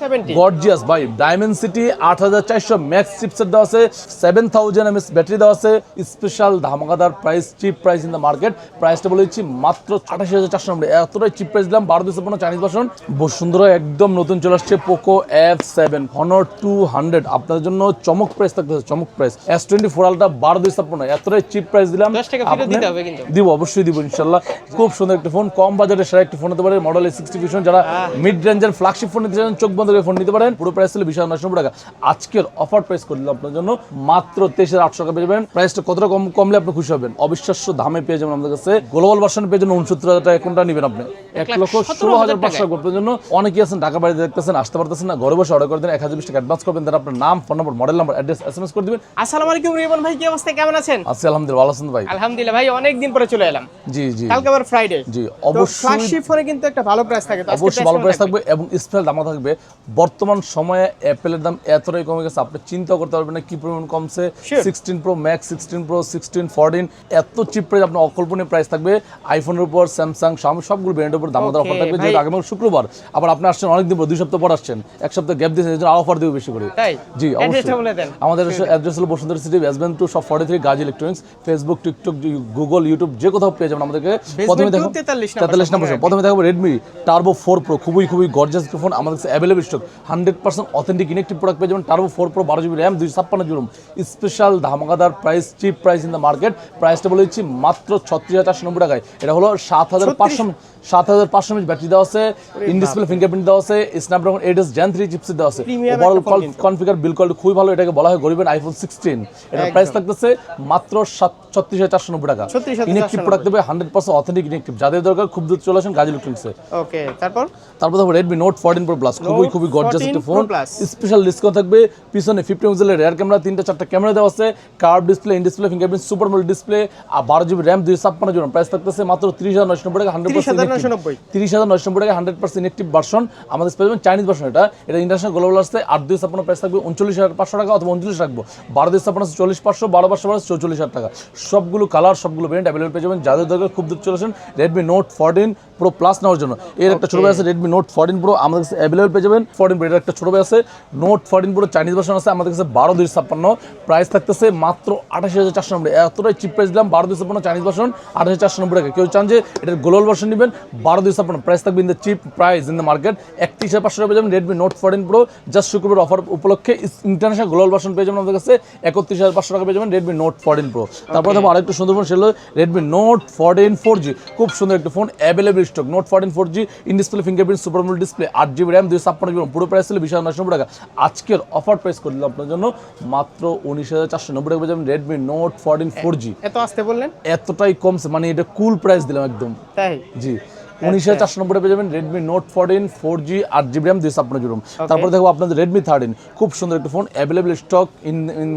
70 gorgeous ভাই। Diamond city আট হাজার চারশো ম্যাক্স দেওয়া আছে। সেভেন থাউজেন্ড এমএস ব্যাটারি দেওয়া আছে। Special ধামাকাদার price cheap price in the market প্রাইসটা বলে দিচ্ছি মাত্র আঠাশি হাজার চারশো নম্বর এতটাই চিপ প্রাইস দিলাম। বারো দুশো পনেরো চাইনিজ ভার্সন বহু সুন্দর একদম নতুন চলে আসছে Poco F seven Honor two hundred আপনাদের জন্য চমক প্রাইস থাকতেছে চমক price S twenty four ultra বারো দুশো পনেরো। এতটাই চিপ প্রাইস দিলাম। দিব অবশ্যই দিব ইনশাল্লাহ। খুব সুন্দর একটা ফোন কম বাজারে সেরা একটি ফোন হতে পারে মডেল সিক্সটি ভিশন যারা মিড রেঞ্জের ফ্ল্যাগশিপ ফোন নিতে চান চোখ বন্ধ করে ফোন নিতে পারেন। পুরো প্রাইস ছিল বিশ হাজার নশো টাকা। আজকের অফার প্রাইস করে দিলাম আপনার জন্য মাত্র তেইশ হাজার আটশো টাকা পেয়ে যাবেন। প্রাইসটা কতটা কম কমলে আপনি খুশি হবেন? অবিশ্বাস্য দামে পেয়ে যাবেন আমাদের কাছে। গ্লোবাল ভার্সন পেয়ে যাবেন উনসত্তর হাজার টাকা। কোনটা নেবেন আপনি? এক লক্ষ ষোলো হাজার পাঁচশো টাকা করতে জন্য। অনেকেই আছেন ঢাকা বাড়িতে দেখতেছেন আসতে পারতেছেন না। ঘরে বসে অর্ডার করে দেন এক হাজার বিশ টাকা অ্যাডভান্স করবেন। তার আপনার নাম phone number model number address S M S করে দিবেন। আসসালামু আলাইকুম রিবন ভাই কি অবস্থা? কেমন আছেন? আছি আলহামদুলিল্লাহ ভালো আছেন ভাই। আলহামদুলিল্লাহ ভাই অনেক দিন পরে চলে এলাম। জি জি। কালকে আবার ফ্রাইডে জি অবশ্যই। ফ্ল্যাগশিপ ফোনে কিন্তু একটা ভালো প্রাইস থাকে। অবশ্যই ভালো প্রাইস থাকবে? এবং স্পেশাল দামও থাকবে। বর্তমান সময়ে অ্যাপেলের দাম এতটাই কমে গেছে আপনি চিন্তা করতে পারবেন না কি পরিমাণ কমছে। Sixteen pro max sixteen pro sixteen fourteen এত চিপ প্রাইস আপনার অকল্পনীয় প্রাইস থাকবে। আইফোনের উপর স্যামসাং শামি সবগুলো ব্র্যান্ডের উপর দামাদার অফার থাকবে যেহেতু আগামী শুক্রবার। আবার আপনি আসছেন অনেকদিন পর দুই সপ্তাহ পর আসছেন। এক সপ্তাহ গ্যাপ দিয়েছেন এই জন্য অফার দেবো বেশি করে। জি অবশ্যই। আমাদের অ্যাড্রেস হলো বসুন্ধরা সিটি বেসমেন্ট টু সব forty three Gazi electronics Facebook TikTok Google YouTube যে কোথাও পেয়ে যাবেন আমাদেরকে। প্রথমে দেখো তেতাল্লিশ নম্বর প্রথমে দেখাবো রেডমি টার্বো ফোর প্রো খুবই খুবই গর্জাস ফোন আমাদের available stock hundred percent authentic inactive product পেয়ে যাবেন টার্বো ফোর প্রো বারো জিবি র্যাম দুই ছাপ্পান্ন GB special ধামাকাদার price cheap price in the market প্রাইসটা বলে দিচ্ছি মাত্র ছত্রিশ হাজার চারশো নব্বই টাকায়। এটা হলো সাত হাজার পাঁচশো সাত হাজার পাঁচশো এমএচ ব্যাটারি দেওয়া আছে ইন ডিসপ্লে ফিঙ্গারপ্রিন্ট দেওয়া আছে Snapdragon eight S Gen three chipset দেওয়া আছে। ওভারঅল। কনফিগার বিল কোয়ালিটি খুবই ভালো এটাকে বলা হয় গরিবের আইফোন সিক্সটিন এটার প্রাইস থাকতেছে মাত্র সাত ছত্রিশ হাজার চারশো নব্বই টাকা। ইনেকটিভ প্রোডাক্ট দেবে হান্ড্রেড পার্সেন্ট অথেন্টিক ইনেকটিভ যাদের দরকার খুব দ্রুত চলে আসেন গাজী ওকে তারপর? তারপর দেখো Redmi note fourteen pro plus খুবই খুবই গর্জাস একটা ফোন। স্পেশাল ডিসকাউন্ট থাকবে পিছনে ফিফটি মেগাপিক্সেলের রেয়ার ক্যামেরা তিনটা চারটা ক্যামেরা দেওয়া আছে। Curve display in display fingerprint super AMOLED display আর বারো জিবি র্যাম দুই ছাপ্পান্ন জিবি প্রাইস থাকতেছে মাত্র তিরিশ হাজার নয়শো নব্বই টাকা হান্ড্রেড 30,990 তিরিশ হাজার নয়শো নব্বই। টাকা হান্ড্রেড পার্সেন্ট ইনেকটিভ ভার্সন আমাদের যাবেন চাইনিজ ভার্সন এটা। এটা ইন্টারন্যাশনাল গ্লোবাল আসছে। আট দুই ছাপ্পান্ন প্রাইস থাকবে উনচল্লিশ হাজার পাঁচশো টাকা অথবা উনচল্লিশ রাখব বারো দুই চল্লিশ পাঁচশো বারো পাঁচশো বারো চৌচল্লিশ হাজার টাকা। সবগুলো কালার সবগুলো ব্র্যান্ড অ্যাভেলেবল পেয়ে যাবেন। যাদের দরকার খুব দ্রুত চলেছেন Redmi note fourteen pro plus নেওয়ার জন্য। এর একটা ছোট ভাই আছে রেডমি নোট ফোরটিন প্রো আমাদের কাছে অ্যাভেলেবল পেয়ে যাবেন। ফোরটিন প্রো এর একটা ছোট ভাই আছে। Note fourteen pro Chinese version আছে। আমাদের কাছে বারো দুই ছাপ্পান্ন প্রাইস থাকতেছে মাত্র আঠাশি হাজার চারশো নব্বই। এতটাই চিপ প্রাইস দিলাম। বারো দুই ছাপ্পান্ন চাইনিজ ভার্সন আঠাশি চারশো নব্বই টাকা। কেউ চান যে এটার গ্লোবাল ভার্সন নেবেন। বারো দুই ছাপ্পান্ন প্রাইস থাকবে in the cheap price in the market একত্রিশ হাজার পাঁচশো টাকা পেয়ে যাবেন Redmi note fourteen pro just শুক্রবার অফার উপলক্ষে ইন্টারন্যাশনাল গ্লোবাল ভার্সন পেয়ে যাবেন আমাদের কাছে। একত্রিশ হাজার পাঁচশো টাকা পেয়ে যাবেন রেডমি নোট ফোরটিন প্রো তারপর দেখো আরেকটু সুন্দর ফোন সেটা Redmi note fourteen four G খুব সুন্দর একটা phone available stock note fourteen four G in display fingerprint super AMOLED display আট জিবি র্যাম দুই ছাপ্পান্ন জিবি পুরো প্রাইস ছিল বিশ হাজার নশো টাকা। আজকের অফার প্রাইস করে দিলাম আপনার জন্য মাত্র উনিশ হাজার চারশো নব্বই টাকা পেয়ে যাবেন Redmi note fourteen four G এত আসতে বললেন? এতটাই কমছে মানে এটা কুল প্রাইস দিলাম একদম। তাই? জি। উনিশ হাজার চারশো নব্বই পেয়ে যাবেন Redmi note fourteen four G আট জিবি র্যাম দুই ছাপ্পান্ন জিবি তারপর দেখো আপনাদের রেডমি থার্টিন খুব সুন্দর একটা phone available stock in in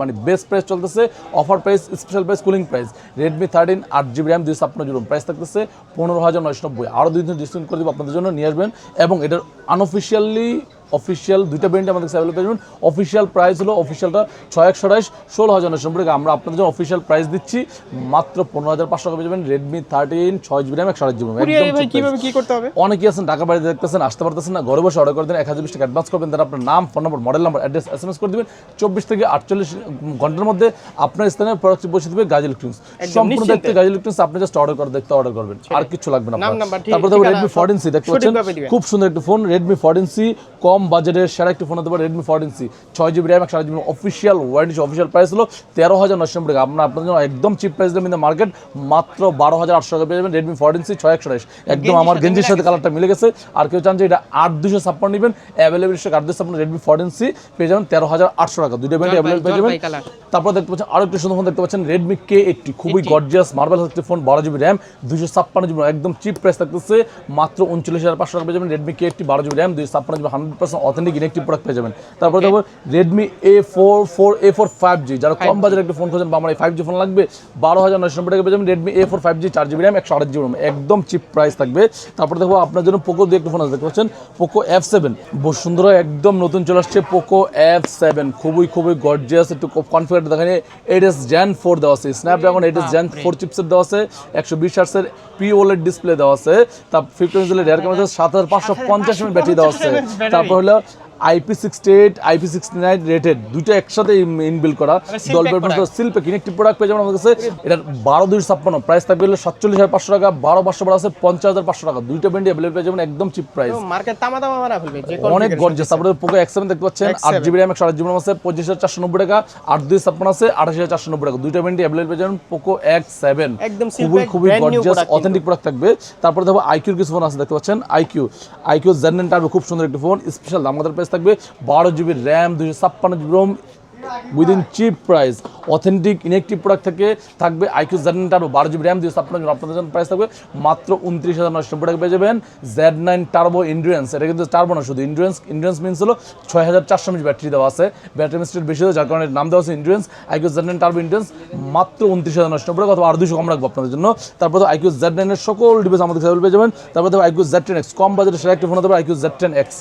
মানে বেস্ট প্রাইস চলতেছে offer price special price killing price Redmi thirteen আট জিবি র্যাম দুই ছাপ্পান্ন জিবি প্রাইস থাকতেছে পনেরো হাজার নয়শো নব্বই। আরও দুই দিন ডিসকাউন্ট করে দেবো আপনাদের জন্য নিয়ে আসবেন। এবং এটার আনঅফিসিয়ালি অফিসিয়াল দুইটা ব্র্যান্ড আমাদের কাছে অ্যাভেলেবল পেয়ে যাবেন অফিসিয়াল প্রাইস হলো অফিসিয়ালটা ছয় একশো আঠাইশ ষোলো হাজার টাকা। আমরা আপনাদের জন্য অফিসিয়াল প্রাইস দিচ্ছি। মাত্র পনেরো হাজার পাঁচশো টাকা পেয়ে যাবেন রেডমি থার্টিন ছয় জিবি র্যাম একশো আঠাশ জিবি একদম কি করতে হবে? অনেকেই আছেন ঢাকা বাড়িতে দেখতেছেন আসতে পারতেছেন না ঘরে বসে অর্ডার করে দেন এক হাজার বিশ টাকা অ্যাডভান্স করবেন তারা আপনার নাম phone number model number address S M S করে দেবেন। চব্বিশ থেকে আটচল্লিশ ঘণ্টার মধ্যে আপনার স্থানে প্রোডাক্ট বসে দেবে গাজী ইলেকট্রনিক্স সম্পূর্ণ দেখতে গাজী ইলেকট্রনিক্স আপনি জাস্ট অর্ডার করে দেখতে অর্ডার করবেন। আর কিছু লাগবে না তারপর দেখো রেডমি ফোরটিন সি দেখতে পাচ্ছেন। খুব সুন্দর একটা ফোন রেডমি ফোরটিন সি কম বাজেটের সেরা একটি ফোন হতে পারে রেডমি ফোরটিন সি ছয় জিবি র্যাম একশো GB official warranty official price হলো তেরো হাজার নশো নব্বই টাকা। আপনার আপনাদের জন্য একদম চিপ প্রাইস দেবেন মার্কেট মাত্র বারো হাজার আটশো টাকা পেয়ে যাবেন রেডমি ফোরটিন সি ছয় একশো একদম আমার গেঞ্জির সাথে কালারটা মিলে গেছে। আর কেউ চান যে এটা আট দুশো ছাপ্পান্ন নেবেন অ্যাভেলেবল স্টক আট দুশো ছাপ্পান্ন রেডমি ফোরটিন সি পেয়ে যাবেন তেরো হাজার আটশো টাকা। দুটো ব্যান্ড অ্যাভেলেবল পেয়ে যাবেন। তারপর দেখতে পাচ্ছেন আরও একটি সুন্দর ফোন দেখতে পাচ্ছেন রেডমি কে এইটটি খুবই গর্জিয়াস মার্বেল একটি ফোন বারো জিবি র্যাম দুশো ছাপ্পান্ন জিবি একদম চিপ প্রাইস থাকতেছে। মাত্র উনচল্লিশ হাজার পাঁচশো টাকা পেয়ে যাবেন রেডমি কে এইটটি বারো জিবি র্যাম দুশো ছাপ্পান্ন GB hundred percent authentic inactive product পেয়ে যাবেন। তারপর দেখো Redmi A four four A four five G যারা কম বাজারে একটা ফোন খোঁজেন বা আমার এই ফাইভ জি ফোন লাগবে বারো হাজার নয়শো নব্বই টাকা পেয়ে যাবেন Redmi A four five G চার জিবি র্যাম একশো আট জিবি র্যাম একদম চিপ প্রাইস থাকবে। তারপর দেখো আপনার জন্য পোকো দিয়ে একটা ফোন আছে দেখতে পাচ্ছেন? পোকো এফ সেভেন বসুন্ধরা একদম নতুন চলে আসছে পোকো এফ সেভেন খুবই খুবই গর্জিয়াস একটু কনফিগার দেখেন এইট এস জ্যান ফোর দেওয়া আছে। Snapdragon eight S Gen four chipset দেওয়া আছে একশো বিশ হার্সের পি ওলেড ডিসপ্লে দেওয়া আছে। তার ফিফটি ইঞ্চের রেয়ার ক্যামেরা সাত হাজার পাঁচশো পঞ্চাশ মিনিট ব্যাটারি দেওয়া আছে। তারপর হলো IP sixty eight IP sixty nine rated দুইটা একসাথে ইনবিল করা। seal দল pack product। শিল্পে প্রোডাক্ট পেয়ে যাবেন আমাদের কাছে। এটার বারো দুই ছাপ্পান্ন প্রাইস থাকবে হলো সাতচল্লিশ হাজার পাঁচশো টাকা বারো পাঁচশো বারো আছে পঞ্চাশ হাজার পাঁচশো টাকা। দুইটা ব্যান্ডি অ্যাভেলেবল পেয়ে যাবেন একদম চিপ প্রাইস মার্কেট তামা তামা মারা ফেলবে অনেক গর্জেস তারপরে পোকো এক্স সেভেন দেখতে পাচ্ছেন আট জিবি র্যাম একশো আট জিবি আছে পঁচিশ হাজার চারশো নব্বই টাকা আট দুই ছাপ্পান্ন আছে আঠাশ হাজার চারশো নব্বই টাকা। দুইটা ব্যান্ডি অ্যাভেলেবল পেয়ে যাবেন পোকো এক্স সেভেন একদম খুবই খুবই কিন্তু। অথেন্টিক প্রোডাক্ট থাকবে। তারপরে দেখো আইকিউর কিছু ফোন আছে দেখতে পাচ্ছেন আইকিউ আইকিউ জেন টার্বো খুব সুন্দর একটি ফোন স্পেশাল দামাদার প্রাইস থাকবে বারো জিবি র্যাম দুশো ছাপ্পান্ন GB ROM within cheap price authentic inactive product থেকে থাকবে আইকিউ জেড নাইন টার্বো বারো জিবি র্যাম ছাপ্পান্ন জিবি আপনাদের জন্য প্রাইস থাকবে মাত্র উনত্রিশ হাজার নশো টাকা পেয়ে যাবেন জেড নাইন টার্বো ইন্ডুরেন্স এটা কিন্তু টার্বো না শুধু ইন্ডুরেন্স ইন্ডুরেন্স মিনস হলো ছয় হাজার চারশো এমএচ ব্যাটারি দেওয়া আছে। ব্যাটারি মিস্টের বেশি যার কারণে নাম দেওয়া আছে endurance iQOO Z nine turbo endurance মাত্র উনত্রিশ হাজার নশো টাকা অথবা আর দুশো কম রাখব আপনাদের জন্য। তারপর তো আইকিউ জেড নাইনের সকল ডিভাইস আমাদের কাছে পেয়ে যাবেন। তারপর দেখো আইকিউ জেড টেন এক্স কম বাজেটে সেরা একটি ফোন হতে পারে iQOO Z ten X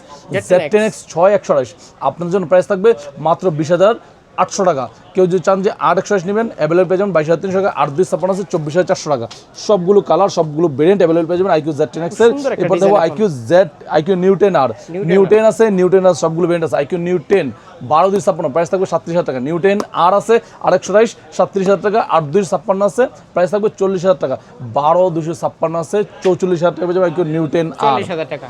Z ten X ছয় একশো আড়াইশ। আপনাদের জন্য প্রাইস থাকবে মাত্র বিশ হাজার আটশো টাকা। কেউ যদি চান যে আট একশো আশি নেবেন অ্যাভেলেবল পেয়ে যাবেন বাইশ হাজার তিনশো টাকা আট দুই ছাপ্পান্ন আছে চব্বিশ হাজার চারশো টাকা। সবগুলো কালার সবগুলো ভেরিয়েন্ট অ্যাভেলেবল পেয়ে যাবেন আইকিউ জেড টেন এক্সের এরপর দেখো iQOO Z iQOO Neo ten R Neo ten আছে নিউ টেন আর সবগুলো ভেরিয়েন্ট আছে। আইকিউ নিউ টেন বারো দুই ছাপ্পান্ন প্রাইস থাকবে সাতত্রিশ হাজার টাকা। নিউ টেন আর আছে আর একশো বাইশ সাতত্রিশ হাজার টাকা আট দুই ছাপ্পান্ন আছে প্রাইস থাকবে চল্লিশ হাজার টাকা। বারো দুশো ছাপ্পান্ন আছে চৌচল্লিশ হাজার টাকা পেয়ে যাবে আইকিউ নিউ টেন আর টাকা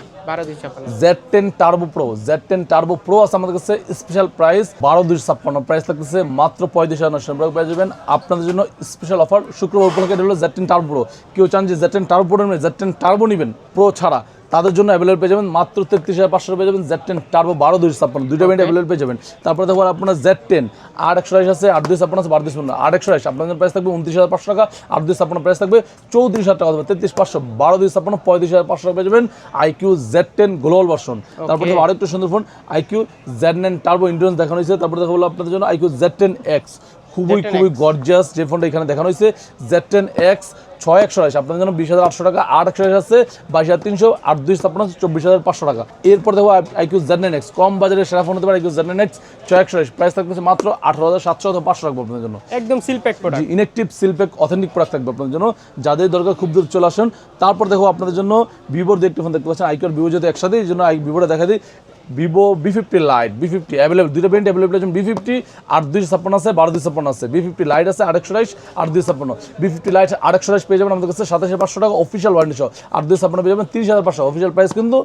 Z ten turbo pro Z ten turbo pro আছে আমাদের কাছে স্পেশাল প্রাইস বারো দুশো ছাপ্পান্ন প্রাইস থাকতেছে মাত্র পঁয়ত্রিশ হাজার নশো টাকা পেয়ে যাবেন। আপনাদের জন্য স্পেশাল অফার শুক্রবার উপলক্ষে হলো জেড টেন টার্বো প্রো কেউ চান যে জেড টেন টার্বো প্রো নেবেন জেড টেন টার্বো নেবেন প্রো ছাড়া। তাদের জন্য অ্যাভেলেবল পেয়ে যাবেন মাত্র তেত্রিশ হাজার পাঁচশো পেয়ে যাবেন জেড টেন টার্বো বারো দুশো ছাপ্পান্ন। দুইটা ব্যান্ড অ্যাভেলেবল পেয়ে যাবেন। তারপরে দেখুন আপনার জেড টেন আট একশো আড়াইশ আছে আট দুই ছাপ্পান্ন আছে বারো দুই ছাপ্পান্ন। আট একশো আড়াইশ আপনাদের প্রাইস থাকবে উনত্রিশ হাজার পাঁচশো টাকা আট দুই ছাপ্পান্ন প্রাইস থাকবে চৌত্রিশ হাজার টাকা। অথবা তেত্রিশ পাঁচশো বারো দুই ছাপ্পান্ন পঁয়ত্রিশ হাজার পাঁচশো টাকা পেয়ে যাবেন iQOO Z ten global version তারপরে দেখো আরেকটু সুন্দর phone iQOO Z nine turbo endurance দেখানো হয়েছে। তারপরে দেখো হলো আপনাদের জন্য আইকিউ জেড টেন এক্স খুবই খুবই গর্জিয়াস যে ফোনটা এখানে দেখানো হয়েছে। জেড টেন এক্স ছয় একশো আড়াইশ। আপনাদের জন্য বিশ হাজার আটশো টাকা আট একশো আড়াইশ আছে বাইশ হাজার তিনশো আট দুই আছে চব্বিশ হাজার পাঁচশো টাকা। এরপর দেখো আইকিউ জেড এক্স কম বাজারে সেরা ফোন হতে পারে আইকিউ জেড এক্স ছয় একশো আড়াইশ। প্রাইস থাকতেছে মাত্র আঠারো হাজার সাতশো অথবা পাঁচশো রাখব আপনাদের জন্য। একদম seal pack product inactive seal pack authentic product থাকবে আপনাদের জন্য। যাদের দরকার খুব দ্রুত চলে আসুন। তারপর দেখো আপনাদের জন্য ভিভোর দিয়ে একটি ফোন দেখতে পাচ্ছেন আইকিউর ভিভো যদি একসাথে এই জন্য ভিভোটা দেখা দিই। Vivo V fifty lite V fifty available দুটো ব্যান্ড অ্যাভেলেবল আছে বি ফিফটি আট দুই ছাপ্পান্ন আছে, বারো দুই ছাপ্পান্ন আছে। বি ফিফটি লাইট আছে আট একশো বাইশ, আট দুই ছাপ্পান্ন। বি ফিফটি লাইট আট একশো বাইশ পেয়ে যাবেন আমাদের কাছে, সাতাশ পাঁচশো টাকা অফিসিয়াল ওয়ারেন্টি সহ। আট দুই ছাপ্পান্ন পেয়ে যাবেন তিরিশ হাজার পাঁচশো। অফিসিয়াল প্রাইস কিন্তু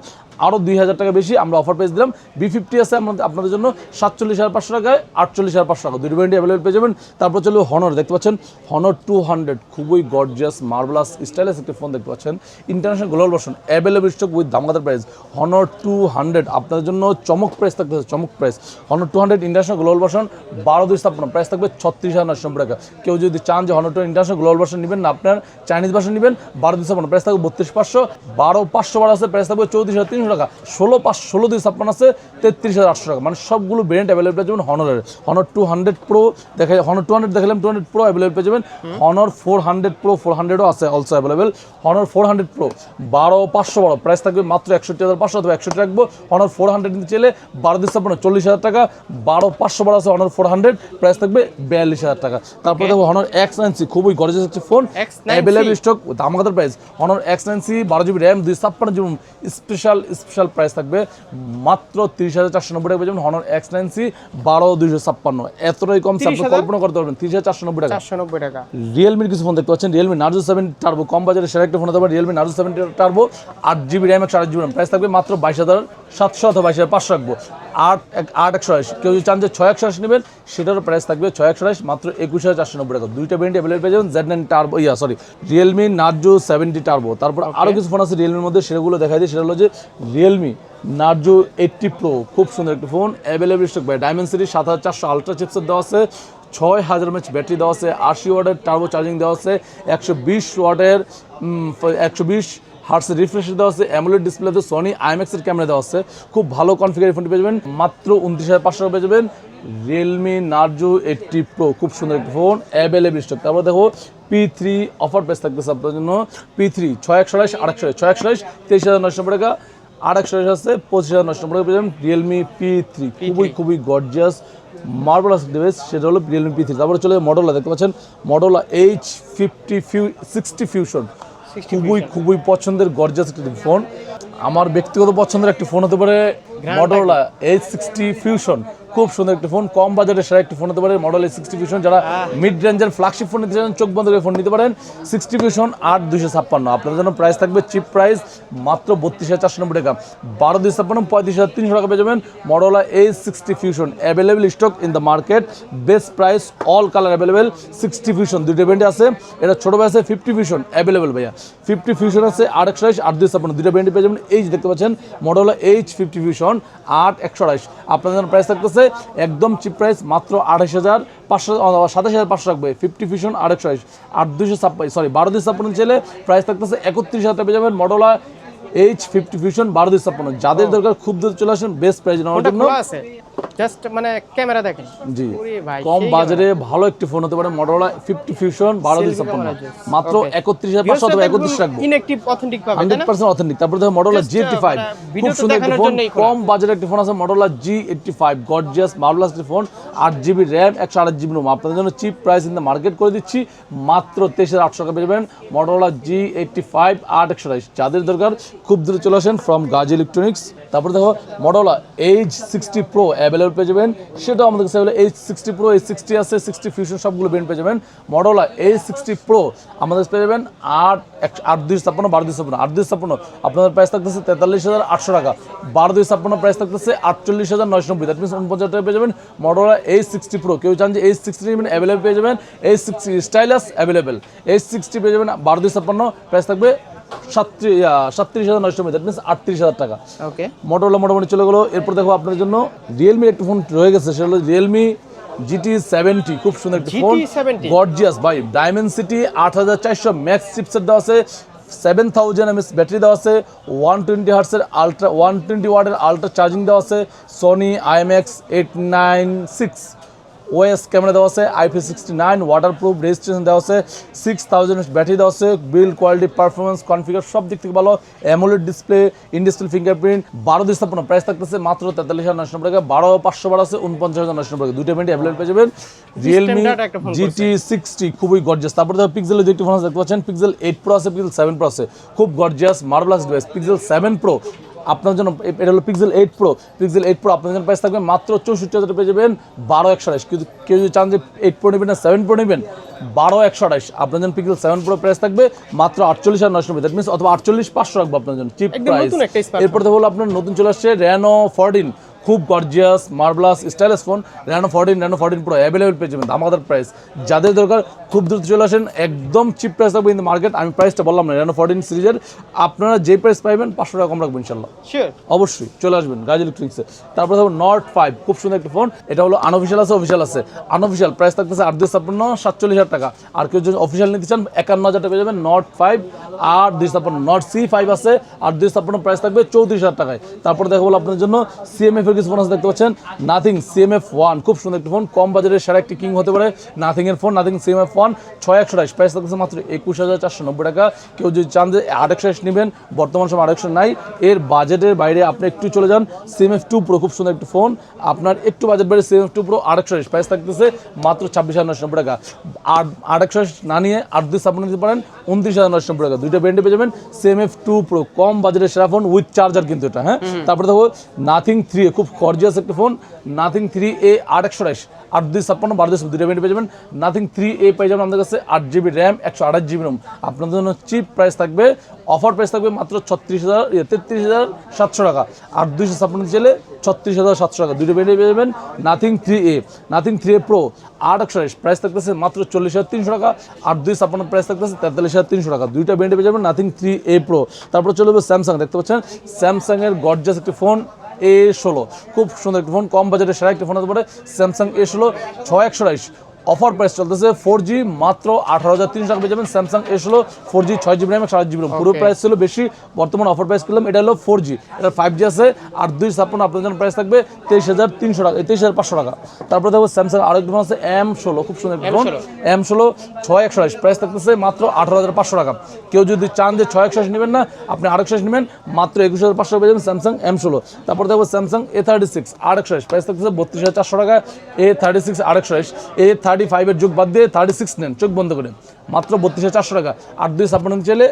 আরও দুই হাজার টাকা বেশি, আমরা অফার প্রাইস দিলাম। বি ফিফটি আছে আমাদের, আপনাদের জন্য সাতচল্লিশ হাজার পাঁচশো টাকায়, আটচল্লিশ হাজার পাঁচশো টাকা। দুটো ব্যান্ড অ্যাভেলেবল পেয়ে যাবেন। তারপর চলবে হনর দেখতে পাচ্ছেন? হনর টু হান্ড্রেড খুবই গর্জিয়াস মার্বেলাস স্টাইলাস একটি ফোন দেখতে পাচ্ছেন। International global version available stock with দামগাদার price Honor two hundred আপনাদের জন্য চমক প্রাইস থাকতে চমক price Honor two hundred international global version বারো দুই স্থাপনা প্রাইস থাকবে ছত্রিশ হাজার নশো টাকা। কেউ যদি চান যে Honor two international global version নেবেন না আপনার চাইনিজ ভার্সন নেবেন, বারো দুই স্থাপনা প্রাইস থাকবে বত্রিশ পাঁচশো। বারো পাঁচশো বারো আছে প্রাইস থাকবে চৌত্রিশ হাজার তিনশো টাকা। ষোলো পাঁচ, ষোলো দুই স্থাপনা আছে, তেত্রিশ হাজার আটশো টাকা। মানে সবগুলো ব্র্যান্ড অ্যাভেলেবল পেয়ে যাবেন হনরের হনর টু হান্ড্রেড প্রো দেখা হনর টু হান্ড্রেড দেখালাম টু হান্ড্রেড প্রো অ্যাভেলেবল পেয়ে যাবেন। Honor four hundred pro four হান্ড্রেডও আছে also available Honor four hundred pro বারো পাঁচশো বারো। প্রাইস থাকবে মাত্র একষট্টি হাজার পাঁচশো অথবা একষট্টি রাখব। হনর ফোর হান্ড্রেড নিতে চাইলে বারো দুই ছাপ্পান্ন চল্লিশ হাজার টাকা বারো পাঁচশো বারো আছে হনর ফোর হান্ড্রেড প্রাইস থাকবে বিয়াল্লিশ হাজার টাকা। তারপরে দেখো হনর এক্স নাইনসি খুবই গরজেস একটি phone X90 available stock দামাকাতার price Honor X nine C বারো জিবি র্যাম দুই ছাপ্পান্ন জিবি স্পেশাল স্পেশাল প্রাইস থাকবে। মাত্র তিরিশ হাজার চারশো নব্বই টাকা পেয়ে যাবেন হনর এক্স নাইনসি বারো দুইশো ছাপ্পান্ন। এতটাই কম আপনি কল্পনা করতে পারবেন। তিরিশ হাজার চারশো নব্বই টাকা। চারশো নব্বই টাকা। রিয়েলমির কিছু ফোন দেখতে পাচ্ছেন। রিয়েলমি নার্জো সেভেন টার্বো কম বাজারে সেরা একটা ফোন হতে পারে রিয়েলমি নার্জো সেভেন টার্বো আট জিবি র্যাম একশো আট জিবি র্যাম প্রাইস থাকবে মাত্র বাইশ হাজার সাতশো অথবা হাজার পাঁচশো রাখব। আট এক- আট একশো আশি কেউ যদি চান যে ছয় একশো আশি নেবেন সেটারও প্রাইস থাকবে ছয় একশো আশি মাত্র একুশ হাজার চারশো নব্বই টাকা। দুইটা ব্র্যান্ড অ্যাভেলেবল পেয়ে যাবেন Z nine turbo yeah sorry Realme Narzo seventy turbo তারপর আরও কিছু ফোন আছে রিয়েলমির মধ্যে সেগুলো দেখা দিই। সেটা হলো যে রিয়েলমি নার্জো এইটটি প্রো খুব সুন্দর একটা ফোন অ্যাভেলেবল স্টক ভাই ডায়মন্ড সিরিজ সাত হাজার চারশো আলট্রা চিপসেট দেওয়া আছে ছয় হাজার এমএচ ব্যাটারি দেওয়া আছে আশি ওয়াটের টার্বো চার্জিং দেওয়া আছে একশো বিশ ওয়াটের একশো বিশ হার্টস রিফ্রেশ দেওয়া আছে অ্যামোলেড ডিসপ্লেতে সোনি আইম্যাক্সের ক্যামেরা দেওয়া আছে। খুব ভালো কনফিগার ফোনটি পেয়ে যাবেন। মাত্র উনত্রিশ হাজার পাঁচশো টাকা পেয়ে যাবেন। রিয়েলমি নার্জো এইটটি প্রো খুব সুন্দর একটা ফোন অ্যাভেলেবল স্টক তারপর দেখো পি থ্রি অফার প্রাইস থাকতেছে আপনার জন্য। পি থ্রি ছয় একশো আড়াইশ আট একশো ছয় একশো আড়াইশ তেইশ হাজার নব্বই টাকা। আট একশো আছে পঁচিশ হাজার নশো পেয়ে যাবেন রিয়েলমি পি থ্রি খুবই খুবই গর্জিয়াস মার্বেলাস ডিভাইস সেটা হলো রিয়েলমি পি থ্রি তারপরে চলে মডেলা দেখতে পাচ্ছেন? Motorola edge fifty few sixty fusion খুবই খুবই পছন্দের গর্জাস একটি ফোন আমার ব্যক্তিগত পছন্দের একটি ফোন হতে পারে মডোলা এইচ সিক্সটি ফিউশন খুব সুন্দর একটি ফোন কম বাজারে সেরা একটি ফোন হতে পারে মডেল সিক্সটি ফিউশন যারা মিড রেঞ্জের ফ্ল্যাগশিপ ফোন নিতে চান চোখ বন্ধ করে ফোন নিতে পারেন। সিক্সটি ফিউশন আট দুশো ছাপ্পান্ন। আপনার জন্য প্রাইস থাকবে চিপ প্রাইস মাত্র বত্রিশ হাজার চারশো নব্বই টাকা। বারো দুশো ছাপ্পান্ন পঁয়ত্রিশ হাজার তিনশো টাকা পেয়ে যাবেন Motorola edge sixty fusion available stock in the market best price all colour available sixty fusion দুটো ব্যান্ডে আছে। এটা ছোটো ভাই আছে ফিফটি ফিউশন অ্যাভেলেবেল ভাইয়া। ফিফটি ফিউশন আছে আট একশো আড়াইশ আট দুই ছাপ্পান্ন দুটো ব্যান্ডে পেয়ে যাবেন। এইচ দেখতে পাচ্ছেন মডেল এইচ ফিফটি ফিউশন আট একশো আড়াইশ। আপনাদের জন্য প্রাইস থাকতেছে একদম চিপ প্রাইস মাত্র আঠাশ হাজার পাঁচশো সাতাশ হাজার পাঁচশো রাখবে। ফিফটি ফিউশন আড়াইশো আট দুশো ছাপ্পান্ন সরি বারো দুই ছাপ্পান্ন ছেলে প্রাইস থাকতেছে একত্রিশ হাজার পেয়ে যাবেন মডলা এইচ ফিফটি ফিউশন বারো দুই ছাপ্পান্ন। যাদের দরকার খুব দ্রুত চলে আসেন বেস্ট প্রাইস নেওয়ার জন্য। আছে? জাস্ট মানে ক্যামেরা দেখেন। জি। কম বাজারে ভালো একটি ফোন হতে পারে মটোরোলা ফিফটি ফিউশন বারো দুই ছাপ্পান্ন। camera মাত্র Okay. একত্রিশ হাজার পাঁচশো অথবা একত্রিশ রাখব। ইনঅ্যাক্টিভ অথেন্টিক পাবে তাই হান্ড্রেড না পার্সেন্ট অথেন্টিক তারপরে দেখো Motorola Just, G eighty uh, five মানে খুব সুন্দর একটি ফোন কম বাজারের একটি ফোন আছে এইটটি ফাইভ গর্জিয়াস মার্বলাস একটি ফোন আট জিবি র্যাম একশো আট জিবি রোম আপনাদের জন্য cheap price in the market করে দিচ্ছি। মাত্র তেইশ হাজার আটশো টাকা পেয়ে যাবেন আট একশো আঠাইশ যাদের দরকার খুব দ্রুত চলে আসেন ফ্রম গাজ ইলেকট্রনিক্স তারপরে দেখো মডেলা সিক্সটি প্রো অ্যাভেলেবল পেয়ে যাবেন। সেটাও আমাদের কাছে edge sixty pro edge sixty আছে সিক্সটি ফিউশন সবগুলো ব্যান্ড পেয়ে যাবেন। মডেলা এইচ সিক্সটি প্রো আমাদের পেয়ে যাবেন আট একশো আট দুই ছাপ্পান্ন, বারো দুই ছাপ্পান্ন, আট দুই ছাপ্পান্ন। আপনাদের প্রাইস থাকতেছে তেতাল্লিশ হাজার আটশো টাকা। বারো দুই ছাপ্পান্ন প্রাইস থাকতেছে আটচল্লিশ হাজার নয়শো নব্বই। দ্যাট মিনস উনপঞ্চাশ টাকা পেয়ে যাবেন মডেলা এইচ সিক্সটি প্রো কেউ চান যে এইচ সিক্সটি নেবেন অ্যাভেলেবল পেয়ে যাবেন edge sixty stylus available edge sixty পেয়ে যাবেন বারো দুই ছাপ্পান্ন। প্রাইস থাকবে সাতত্রিশ হাজার নয়শো দ্যাট মিনস আটত্রিশ হাজার টাকা। ওকে মোটরোলা মোটামুটি চলে গেলো। এরপর দেখো আপনার জন্য রিয়েলমির একটা ফোন রয়ে গেছে সেটা হলো রিয়েলমি জিটি সেভেন্টি খুব সুন্দর একটা ফোন GT70 গর্জিয়াস ভাই ডায়মন্ড সিটি আট হাজার চারশো ম্যাক্স চিপসেট দেওয়া আছে সেভেন থাউজেন্ড এমএস ব্যাটারি দেওয়া আছে ওয়ান টোয়েন্টি হার্টসের আলট্রা ওয়ান টোয়েন্টি ওয়াটের আলট্রা চার্জিং দেওয়া আছে Sony IMX eight nine six OS camera দেওয়া আছে IP sixty nine water proof registration দেওয়া আছে সিক্স থাউজেন্ড ব্যাটারি দেওয়া আছে বিল্ড কোয়ালিটি পারফরমেন্স কনফিগার সব দিক থেকে ভালো। অ্যামোলেড ডিসপ্লে ইন্ডাস্ট্রিয়াল ফিঙ্গারপ্রিন্ট বারো দিন স্থাপনা প্রাইস থাকতেছে মাত্র তেতাল্লিশ হাজার নশো টাকা বারো পাঁচশো বারো আছে উনপঞ্চাশ হাজার নশো টাকা। দুটো মিনিট অ্যাভেলেবল পেয়ে যাবেন। রিয়েলমি জিটি সিক্সটি খুবই গর্জিয়াস তারপরে দেখো পিক্সেলের যে একটি ফোন দেখতে পাচ্ছেন? পিক্সেল এইট প্রো আছে পিক্সেল সেভেন প্রো আছে। খুব gorgeous marvellous device Pixel seven pro আপনার জন্য এটা হলো Pixel eight pro Pixel eight pro আপনার জন্য প্রাইস থাকবে মাত্র চৌষট্টি হাজার পেয়ে যাবেন বারো একশো আঠাশ কিন্তু কেউ যদি চান যে এইট প্রো নেবেন না সেভেন প্রো নেবেন বারো একশো আঠাশ আপনার জন্য পিক্সেল সেভেন প্রো প্রাইস থাকবে মাত্র আটচল্লিশ হাজার নশো দ্যাট মিনস অথবা আটচল্লিশ পাঁচশো রাখব আপনার জন্য। Cheap price. এরপর তো হলো আপনার নতুন চলে আসছে র্যানো ফোরটিন খুব gorgeous marvellous stylus phone Reno fourteen Reno fourteen pro available পেয়ে যাবেন। আমাদের প্রাইস যাদের দরকার খুব দ্রুত চলে আসেন একদম চিপ প্রাইস থাকবে ইন মার্কেট আমি প্রাইসটা বললাম না র্যানো ফোরটিন সিরিজের। আপনারা যে প্রাইস পাইবেন পাঁচশো টাকা কম রাখবেন ইনশাল্লাহ অবশ্যই চলে আসবেন গাজ ইলেকট্রনিক্সে তারপরে দেখো নট ফাইভ খুব সুন্দর একটা ফোন এটা হলো আনঅফিসিয়াল আছে অফিসিয়াল আছে। আনঅফিসিয়াল প্রাইস থাকতেছে আট দুই ছাপ্পান্ন সাতচল্লিশ হাজার টাকা। আর কেউ যদি অফিসিয়াল নিতে চান একান্ন হাজার টাকা পেয়ে যাবেন নট ফাইভ আট দুই ছাপ্পান্ন। নট সি ফাইভ আছে আর দুই ছাপ্পান্ন প্রাইস থাকবে চৌত্রিশ হাজার টাকায়। তারপরে দেখা বলো আপনার জন্য সিএমএফ এর কিছু ফোন আছে দেখতে পাচ্ছেন নাথিং সিএমএফ ওয়ান খুব সুন্দর একটি ফোন কম বাজারের সেরা একটি কিং হতে পারে নাথিং এর ফোন নাথিং সিএমএফ ওয়ান ছয় একশো আঠাশ প্রাইস থাকতেছে মাত্র একুশ হাজার চারশো নব্বই টাকা। কেউ যদি চান যে আট একশো নেবেন বর্তমান সময় আট একশো নাই এর বাজেটের বাইরে আপনি একটু চলে যান সিএমএফ টু প্রো খুব সুন্দর একটি ফোন আপনার একটু বাজেট বাইরে সিএমএফ টু প্রো আট একশো প্রাইস থাকতেছে মাত্র ছাব্বিশ হাজার নশো নব্বই টাকা। আর আট একশো না নিয়ে আট দুই সাপোর্ট নিতে পারেন উনত্রিশ হাজার নশো নব্বই টাকা। দুইটা ব্র্যান্ডে পেয়ে যাবেন সিএমএফ টু প্রো কম বাজেটের সেরা ফোন উইথ চার্জার কিন্তু এটা হ্যাঁ? তারপরে দেখো নাথিং থ্রি খুব গর্জিয়াস একটা ফোন নাথিং থ্রি এ আট একশো আঠাশ আট দুই ছাপ্পান্ন বারো দুই ব্র্যান্ডে পেয়ে যাবেন। নাথিং থ্রি এ পেয়ে যাবেন আমাদের কাছে, আট জিবি র্যাম একশো আঠাশ জিবি রোম আপনাদের জন্য চিপ প্রাইস থাকবে অফার প্রাইস থাকবে মাত্র ছত্রিশ হাজার তেত্রিশ হাজার সাতশো টাকা। আর দুইশো ছাপ্পান্ন চাইলে ছত্রিশ হাজার সাতশো টাকা। দুটো পেয়ে যাবেন nothing three A nothing three A pro আট একশো আঠাশ। প্রাইস থাকতেছে মাত্র চল্লিশ হাজার তিনশো টাকা, আর দুই ছাপ্পান্ন প্রাইস থাকতেছে তেতাল্লিশ হাজার তিনশো টাকা। দুইটা ব্র্যান্ডে পেয়ে যাবেন নাথিং থ্রি এ প্রো তারপর চলে যাবে স্যামসাং দেখতে পাচ্ছেন স্যামসাংয়ের গর্জাস একটি ফোন এ ষোলো। খুব সুন্দর একটি ফোন কম বাজেটের সেরা একটি ফোন হতে পারে স্যামসাং এ ষোলো। ছয় একশো অফার প্রাইস চলতেছে ফোর জি মাত্র আঠারো হাজার তিনশো টাকা পেয়ে যাবেন। স্যামসাং এস হলো ফোর জি ছয় জিবি র্যাম আট জিবি র্যাম পুরো প্রাইস ছিল বেশি বর্তমান অফার প্রাইস করলাম এটা হলো ফোর জি এটা ফাইভ জি আছে আর দুই ছাপ্পান্ন আপনার জন্য প্রাইস থাকবে তেইশ হাজার তিনশো টাকা তেইশ হাজার পাঁচশো টাকা। তারপরে দেখব স্যামসাং আরও একটি ফোন আছে এম ষোলো খুব সুন্দর ফোন এম ষোলো। ছয় একশো আঠাশ। প্রাইস থাকতেছে মাত্র আঠারো হাজার পাঁচশো টাকা। কেউ যদি চান যে ছয় একশো আশি নেবেন না আপনি আট একশো আশি নেবেন মাত্র একুশ হাজার পাঁচশো পেয়ে যাবেন স্যামসাং এম ষোলো। তারপর দেখব স্যামসাং এ থার্টি সিক্স আট একশো প্রাইস থাকতেছে বত্রিশ হাজার চারশো টাকা এ থার্টি সিক্স আট একশো আশি এ থার্টি ফাইভের যুগ বাদ দিয়ে থার্টি সিক্স নেন। চোখ বন্ধ করে মাত্র বত্রিশ চারশো টাকা। আর দুই ছাপ্পান্ন চাইলে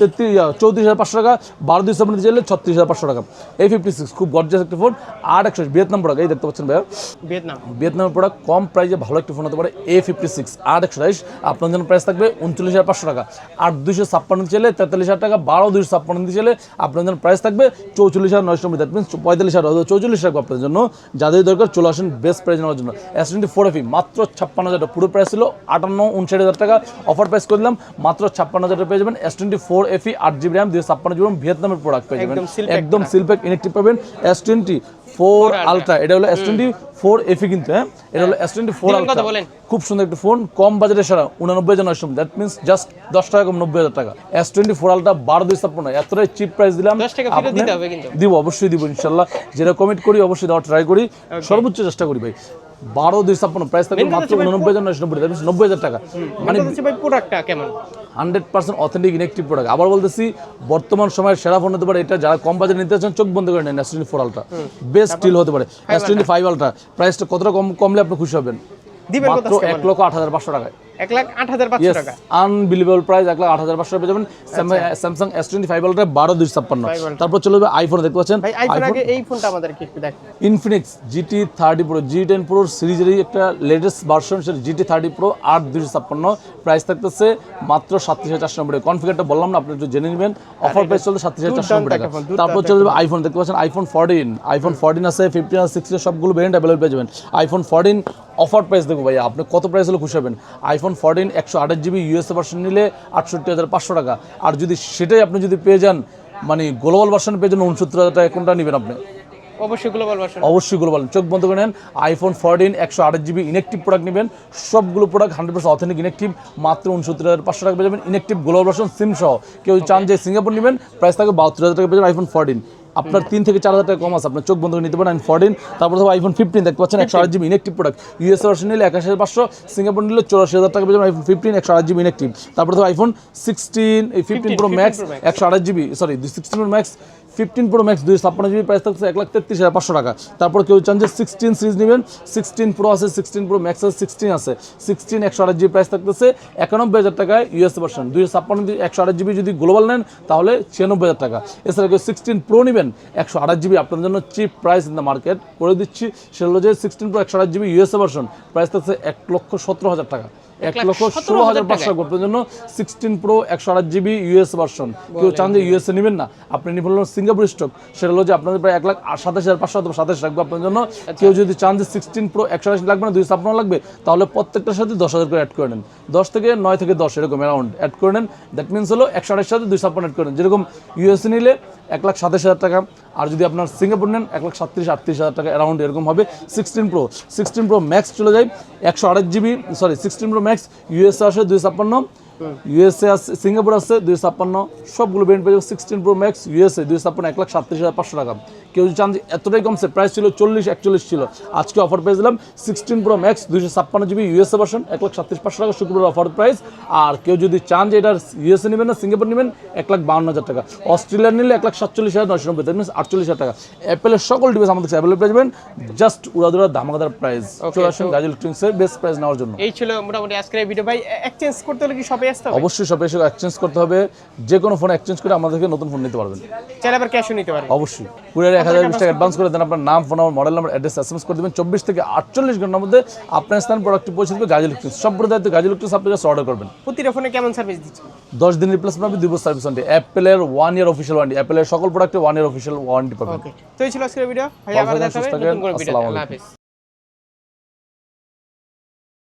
তেত্রিশ চৌত্রিশ হাজার পাঁচশো টাকা বারো দুই সেভেন চাইলে ছত্রিশ হাজার পাঁচশো টাকা। এই ফিফটি সিক্স খুব গর্জাস একটা ফোন আট একশো ভিয়েতনাম প্রোডাক্ট এই দেখতে পাচ্ছেন ভাইয়া? ভিয়েতনাম ভিয়েতনামের প্রোডাক্ট কম প্রাইসে ভালো একটা ফোন হতে পারে এ ফিফটি সিক্স আট একশো বাইশ আপনার জন্য প্রাইস থাকবে উনচল্লিশ হাজার পাঁচশো টাকা। আট দুশো ছাপ্পান্ন চাইলে তেতাল্লিশ হাজার টাকা বারো দুশো ছাপ্পান্ন চাইলে আপনার জন্য প্রাইস থাকবে চৌচল্লিশ হাজার নয়শো দ্যাট মিনস পঁয়তাল্লিশ হাজার চৌচল্লিশ টাকা আপনার জন্য। যাদের দরকার চলে আসেন বেস্ট প্রাইস নেওয়ার জন্য। এস টোয়েন্টি ফোর এফি মাত্র ছাপ্পান্ন হাজার টাকা। পুরো প্রাইস ছিল আটান্ন উনষাট হাজার টাকা। অফার প্রাইস করে দিলাম মাত্র ছাপ্পান্ন হাজার টাকা পেয়ে যাবেন এস টোয়েন্টি ফোর এফি আট জিবি র্যাম দুশো ছাপ্পান্ন জিবি ভিয়েতনামের প্রোডাক্ট পেয়ে যাবেন। একদম সিলপ্যাক ইনেকটিভ পাবেন এস টোয়েন্টি ফোর আলট্রা এটা হলো এস টোয়েন্টি ফোর এফি কিন্তু হ্যাঁ? এটা হলো এস টোয়েন্টি ফোর আলট্রা? খুব সুন্দর একটা ফোন কম বাজেটে সারা উনানব্বই হাজার নয়শো। দ্যাট মিনস জাস্ট দশ টাকা কম নব্বই হাজার টাকা। এস টোয়েন্টি ফোর আলট্রা বারো দুই ছাপ্পান্ন। এতটাই চিপ প্রাইস দিলাম। 10 টাকা ফেরত আপনি- দিতে হবে কিন্তু। দিব অবশ্যই দিব ইনশাল্লাহ। যেটা কমিট করি অবশ্যই দেওয়ার ট্রাই করি। সর্বোচ্চ চেষ্টা করি ভাই। বারো দুই ছাপ্পান্ন প্রাইস থাকবে মাত্র উননব্বই হাজার নয়শো নব্বই নব্বই হাজার টাকা। মানে প্রোডাক্টটা কেমন? Hundred percent authentic inactive product আবার বলতেছি বর্তমান সময়ের সেরা ফোন হতে পারে এটা যারা কম বাজারে নিতে চান চোখ বন্ধ করে নেন S twenty four ultra best steal হতে পারে। এস টোয়েন্টি ফাইভ আলট্রা প্রাইসটা কতটা কম কমলে আপনি খুশি হবেন? মাত্র এক লক্ষ আট হাজার পাঁচশো টাকায়। এক লাখ আট হাজার পাঁচশো টাকা। আনবিলিভেবল প্রাইস এক লাখ আট হাজার পাঁচশো পেয়ে যাবেন। Samsung S twenty five ultra বারো ছাপ্পান্ন। তারপর চলে যাবে আইফোন দেখতে পাচ্ছেন? ভাই আইফোন আগে এই ফোনটা আমাদেরকে একটু দেখ Infinix GT thirty pro G ten প্রোর সিরিজেরই একটা লেটেস্ট ভার্সন সেটা জিটি থার্টি প্রো আট দুশো ছাপ্পান্ন। প্রাইস থাকতেছে মাত্র সাতত্রিশ হাজার চারশো নব্বই কনফিগারটা বললাম না আপনি একটু জেনে নেবেন। অফার প্রাইস চলছে সাতত্রিশ হাজার চারশো নব্বই টাকা। তারপর চলে যাবে আইফোন দেখতে পাচ্ছেন? আইফোন ফোরটিন আইফোন ফোরটিন আছে ফিফটিন আছে সিক্সটিন সবগুলো ভেরিয়েন্ট অ্যাভেলেবল পেয়ে যাবেন। আইফোন ফোরটিন অফার প্রাইস দেখব ভাইয়া আপনি কত প্রাইস হলে খুশি হবেন? আইফোন ফোরটিন একশো আঠাশ জিবি ইউএসএ ভার্সন নিলে আটষট্টি হাজার পাঁচশো টাকা। আর যদি সেটাই আপনি যদি পেয়ে যান মানে গ্লোবাল ভার্সন পেয়ে যান উনসত্তর হাজার টাকা কোনটা নেবেন আপনি? অবশ্যই গ্লোবাল ভার্সন অবশ্যই গ্লোবাল চোখ বন্ধ করে নেন আইফোন ফোরটিন একশো আট জিবি ইনেকটিভ প্রোডাক্ট নেবেন। সবগুলো product hundred percent authentic inactive মাত্র উনসত্তর হাজার পাঁচশো টাকা পেয়ে যাবেন। ইনেকটিভ গ্লোবাল ভার্সন সিম সহ। কেউ চান যে সিঙ্গাপুর নেবেন প্রাইস থাকবে বাহাত্তর হাজার টাকা পেয়ে যাবেন আইফোন ফোরটিন আপনার তিন থেকে চার হাজার টাকা কম আছে আপনার চোখ বন্ধ করে নিতে পারেন ফোরটিন তারপর ধরো আইফোন ফিফটিন দেখতে পাচ্ছেন একশো আট GB inactive product US version নিলে একাশ হাজার পাঁচশো সিঙ্গাপুর নিলে চৌরাশি হাজার টাকা পেয়ে আইফোন ফিফটিন একশো আট জিবি ইনেকটিভ তারপর ধরো আইফোন সিক্সটিন এই ফিফটিন প্রো ম্যাক্স একশো আট GB sorry sixteen pro max fifteen pro max দুই ছাপ্পান্ন জিবি প্রাইস থাকছে এক লাখ তেত্রিশ হাজার পাঁচশো টাকা। তারপর কেউ চান যে সিক্সটিন সিরিজ নেবেন সিক্সটিন প্রো আছে সিক্সটিন প্রো ম্যাক্স আছে সিক্সটিন আছে। সিক্সটিন একশো আঠাশ জিবি প্রাইস থাকতেছে একানব্বই হাজার টাকায় ইউএস ভার্সন দুই ছাপ্পান্ন একশো আঠাশ জিবি যদি গ্লোবাল নেন, তাহলে ছিয়ানব্বই হাজার টাকা। এছাড়া কেউ সিক্সটিন প্রো নেবেন, একশো আঠাশ জিবি আপনার জন্য cheap price in the market করে দিচ্ছি। সেটা হলো যে সিক্সটিন প্রো একশো আঠাশ জিবি ইউএস ভার্সন প্রাইস থাকছে এক লক্ষ সতেরো হাজার টাকা। এক লক্ষ ষোলো হাজার পাঁচশো করতে জন্য সিক্সটিন প্রো একশো আঠাশ জিবি ইউএস ভার্সন কেউ চান যে ইউএসএ নেবেন না আপনি নিবেন সিঙ্গাপুর স্টক সেটা হলো যে আপনাদের প্রায় এক লাখ সাতাশ হাজার পাঁচশো অথবা সাতাশ রাখব আপনার জন্য। কেউ যদি চান যে সিক্সটিন প্রো একশো আঠাশ লাগবে না দুই ছাপ্পান্ন লাগবে তাহলে প্রত্যেকটার সাথে দশ হাজার করে অ্যাড করে নেন। দশ থেকে নয় থেকে দশ এরকম অ্যারাউন্ড অ্যাড করে নেন। দ্যাট মিনস হলো একশো আঠাশ সাথে দুই ছাপ্পান্ন অ্যাড করে নেন। যেরকম ইউএসএ নিলে এক লাখ সাতাশ হাজার টাকা। আর যদি আপনার সিঙ্গাপুর নেন, এক লাখ সাতত্রিশ আটত্রিশ হাজার টাকা অ্যারাউন্ড এরকম হবে। Sixteen pro sixteen pro max চলে যায়। একশো আঠাশ GB sorry sixteen pro max USA আসে দুই ছাপ্পান্ন ইউএসএ আছে সিঙ্গাপুর আছে দুই ছাপ্পান্ন, সবগুলো ব্র্যান্ড পেয়ে যাবে সিক্সটিন প্রো ম্যাক্স ইউএসএ দুই ছাপ্পান্ন, এক লাখ সাতত্রিশ হাজার পাঁচশো টাকা। কেউ যদি চান যে এতটাই কমছে প্রাইস ছিল চল্লিশ একচল্লিশ ছিল। আজকে অফার পেয়ে দিলাম সিক্সটিন প্রো ম্যাক্স দুইশো ছাপ্পান্ন জিবি ইউএসএ ভার্সন এক লাখ সাতত্রিশ পাঁচশো টাকা শুক্রবার অফার প্রাইস আর কেউ যদি চান যে এটার ইউএসএ নেবেন না সিঙ্গাপুর নেবেন এক লাখ বাউন্ন হাজার টাকা। অস্ট্রেলিয়ার নিলে এক লাখ সাতচল্লিশ হাজার নয়শো নব্বই মিনস আটচল্লিশ হাজার টাকা। অ্যাপেলের সকল ডিভাইস আমাদের অ্যাভেলেবল পেয়ে যাবেন। জাস্ট উড়াদুরা দামাদার প্রাইস চলে আসেন গাজী ইলেকট্রনিক্সের বেস্ট প্রাইস নেওয়ার জন্য। এই ছিল মোটামুটি আজকের ভিডিও ভাই। এক্সচেঞ্জ করতে হলে কি সবে আসতে হবে? অবশ্যই সব এসে এক্সচেঞ্জ করতে হবে। যে কোনো ফোন এক্সচেঞ্জ করে আমাদেরকে নতুন ফোন নিতে পারবেন। চাইলে আবার ক্যাশও নিতে পারবে অবশ্যই। কুরিয়ারে এক হাজার বিশ টাকা অ্যাডভান্স করে দেন আপনার নাম phone number model number address S M S করে দেবেন। চব্বিশ থেকে আটচল্লিশ ঘণ্টার মধ্যে আপনার স্থান প্রোডাক্টটি পৌঁছে দেবে গাজী ইলেকট্রিক্স সব দায়িত্ব গাজী ইলেকট্রিক্স আপনি অর্ডার করবেন। প্রতিটা ফোনে কেমন সার্ভিস দিচ্ছে? দশ দিন রিপ্লেসমেন্ট আপনি দুই বছর সার্ভিস ওয়ারেন্টি অ্যাপেলের ওয়ান ইয়ার অফিসিয়াল ওয়ারেন্টি অ্যাপেলের সকল প্রোডাক্টে ওয়ান ইয়ার অফিসিয়াল ওয়ারেন্টি পাবেন। তো এই ছিল আজকের ভিডিও ভাই ভালো আবার দেখা হবে। নতুন করে ভিডিও আল্লাহ হাফেজ।